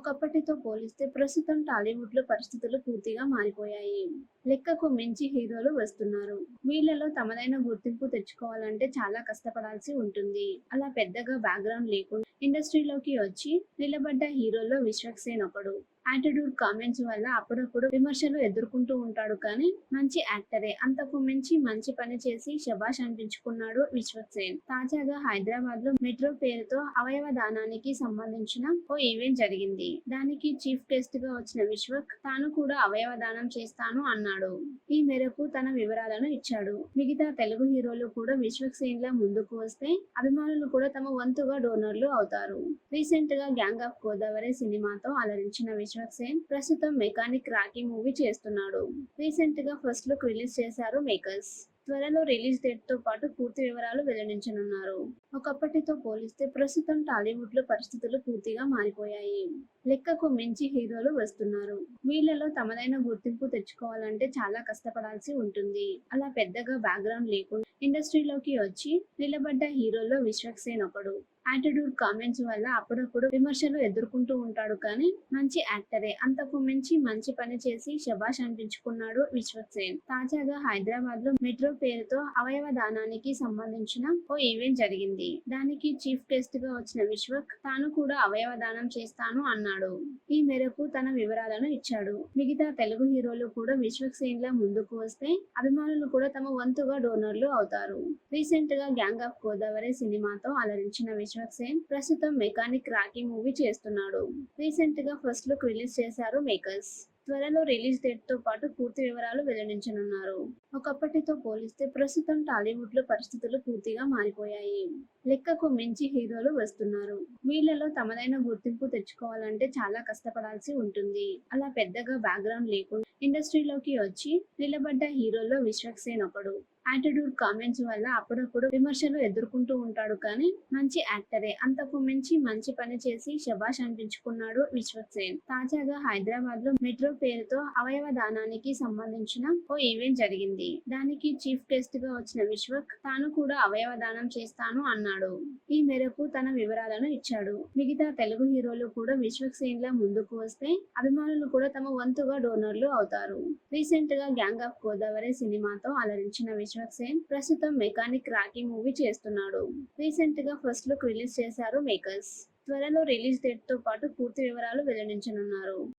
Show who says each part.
Speaker 1: ఒకప్పటితో పోలిస్తే ప్రస్తుతం టాలీవుడ్లో పరిస్థితులు పూర్తిగా మారిపోయాయి. లెక్కకు మించి హీరోలు వస్తున్నారు. వీళ్ళలో తమదైన గుర్తింపు తెచ్చుకోవాలంటే చాలా కష్టపడాల్సి ఉంటుంది. అలా పెద్దగా బ్యాక్గ్రౌండ్ లేకుండా ఇండస్ట్రీలోకి వచ్చి నిలబడ్డ హీరోల్లో విశ్వక్సేన్ ఒకడు. యాటిట్యూడ్ కామెంట్స్ వల్ల అప్పుడప్పుడు విమర్శలు ఎదుర్కొంటూ ఉంటాడు కానీ మంచి యాక్టరే అంతకు మించి మంచి పని చేసి శబాష్ అనిపించుకున్నాడు విశ్వక్సేన్ తాజాగా హైదరాబాద్లో మెట్రో పేరుతో అవయవ దానానికి సంబంధించిన ఓ ఈవెంట్ జరిగింది. దానికి చీఫ్ గెస్ట్గా వచ్చిన విశ్వక్ తాను కూడా అవయవ దానం చేస్తాను అన్నాడు. ఈ మేరకు తన వివరాలను ఇచ్చాడు. మిగతా తెలుగు హీరోలు కూడా విశ్వక్ సేన్ లా ముందుకు వస్తే అభిమానులు కూడా తమ వంతుగా డోనర్లు అవుతారు. రీసెంట్గా గ్యాంగ్ ఆఫ్ గోదావరి సినిమాతో అలరించిన విశ్వక్ సేన్ ప్రస్తుతం మెకానిక్ రాకీ మూవీ చేస్తున్నాడు. రీసెంట్గా ఫస్ట్ లుక్ రిలీజ్ చేశారు మేకర్స్. త్వరలో రిలీజ్ డేట్తో పాటు పూర్తి వివరాలు వెల్లడించనున్నారు. ఒకప్పటితో పోలిస్తే ప్రస్తుతం టాలీవుడ్లో పరిస్థితులు పూర్తిగా మారిపోయాయి. లెక్కకు మించి హీరోలు వస్తున్నారు. వీళ్ళలో తమదైన గుర్తింపు తెచ్చుకోవాలంటే చాలా కష్టపడాల్సి ఉంటుంది. అలా పెద్దగా బ్యాక్గ్రౌండ్ లేకుండా ఇండస్ట్రీలోకి వచ్చి నిలబడ్డ హీరోల్లో విశ్వక్సేన్ ఒకడు. యాటిట్యూడ్ కామెంట్స్ వల్ల అప్పుడప్పుడు విమర్శలు ఎదుర్కొంటూ ఉంటాడు కానీ మంచి యాక్టరే అంతకు మించి మంచి పని చేసి శబాష్ అనిపించుకున్నాడు విశ్వక్సేన్ తాజాగా హైదరాబాద్లో మెట్రో పేరుతో అవయవ దానానికి సంబంధించిన ఓ ఈవెంట్ జరిగింది. దానికి చీఫ్ గెస్ట్గా వచ్చిన విశ్వక్ తాను కూడా అవయవ దానం చేస్తాను అన్నాడు. ఈ మేరకు తన వివరాలను ఇచ్చాడు. మిగతా తెలుగు హీరోలు కూడా విశ్వక్ సేన్ లా ముందుకు వస్తే అభిమానులు కూడా తమ వంతుగా డోనర్లు అవుతారు. రీసెంట్గా గ్యాంగ్ ఆఫ్ గోదావరి సినిమాతో అలరించిన విశ్వక్ సేన్ ప్రస్తుతం మెకానిక్ రాకీ మూవీ చేస్తున్నాడు. రీసెంట్గా ఫస్ట్ లుక్ రిలీజ్ చేశారు మేకర్స్. త్వరలో రిలీజ్ డేట్తో పాటు పూర్తి వివరాలు వెల్లడించనున్నారు. ఒకప్పటితో పోలిస్తే ప్రస్తుతం టాలీవుడ్లో పరిస్థితులు పూర్తిగా మారిపోయాయి. లెక్కకు మించి హీరోలు వస్తున్నారు. వీళ్ళలో తమదైన గుర్తింపు తెచ్చుకోవాలంటే చాలా కష్టపడాల్సి ఉంటుంది. అలా పెద్దగా బ్యాక్గ్రౌండ్ లేకుండా ఇండస్ట్రీలోకి వచ్చి నిలబడ్డ హీరోల్లో విశ్వక్సేన్ ఒకడు. యాటిట్యూడ్ కామెంట్స్ వల్ల అప్పుడప్పుడు విమర్శలు ఎదుర్కొంటూ ఉంటాడు కానీ మంచి యాక్టరే అంతకు మించి మంచి పని చేసి శబాష్ అనిపించుకున్నాడు విశ్వక్సేన్ తాజాగా హైదరాబాద్లో మెట్రో పేరుతో అవయవ దానానికి సంబంధించిన ఓ ఈవెంట్ జరిగింది. దానికి చీఫ్ గెస్ట్గా వచ్చిన విశ్వక్ తాను కూడా అవయవ దానం చేస్తాను అన్నాడు. ఈ మేరకు తన వివరాలను ఇచ్చాడు. మిగతా తెలుగు హీరోలు కూడా విశ్వక్ సేన్ లా ముందుకు వస్తే అభిమానులు కూడా తమ వంతుగా డోనర్లు అవుతారు. రీసెంట్గా గ్యాంగ్ ఆఫ్ గోదావరి సినిమాతో అలరించిన విశ్వక్ సేన్ ప్రస్తుతం మెకానిక్ రాకీ మూవీ చేస్తున్నాడు. రీసెంట్గా ఫస్ట్ లుక్ రిలీజ్ చేశారు మేకర్స్. త్వరలో రిలీజ్ డేట్తో పాటు పూర్తి వివరాలు వెల్లడించనున్నారు.